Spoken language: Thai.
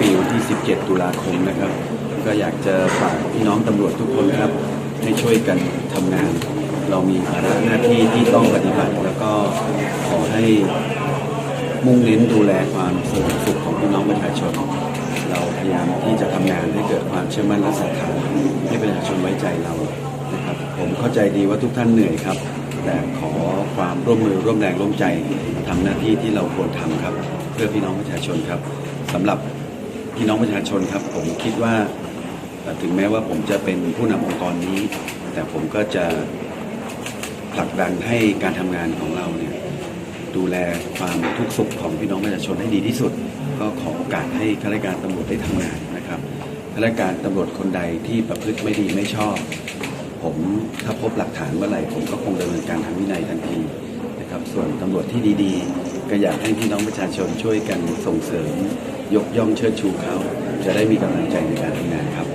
ปีวันที่ 17 ตุลาคมนะครับ ก็อยากจะฝากพี่น้องตำรวจทุกคนครับ ให้ช่วยกันทำงาน เรามีภาระหน้าที่ที่ต้องปฏิบัติ แล้วก็ขอให้มุ่งเน้นดูแลความสงบสุขของพี่น้องประชาชน เราพยายามที่จะทำงานให้เกิดความเชื่อมั่นและศรัทธาให้ประชาชนไว้ใจเรานะครับ ผมเข้าใจดีว่าทุกท่านเหนื่อยครับ แต่ขอความร่วมมือร่วมแรงร่วมใจทำหน้าที่ที่เราควรทำครับ เพื่อพี่น้องประชาชนครับสำหรับ พี่น้องประชาชนครับ ผมคิดว่าถึงแม้ว่าผมจะเป็นผู้นำองค์กรนี้ แต่ผมก็จะผลักดันให้การทำงานของเราเนี่ยดูแลความทุกข์สุขของพี่น้องประชาชนให้ดีที่สุด ก็ขอโอกาสให้ข้าราชการตำรวจได้ทำงานนะครับข้าราชการตำรวจคนใดที่ประพฤติไม่ดีไม่ชอบ ผมถ้าพบหลักฐานเมื่อไหร่ผมก็คงดำเนินการทางวินัยทันทีนะครับส่วนตำรวจที่ดีๆ ก็อยากให้พี่น้องประชาชนช่วยกันส่งเสริม ยกย่องเชิดชูเขา จะได้มีกำลังใจในการทำงานครับ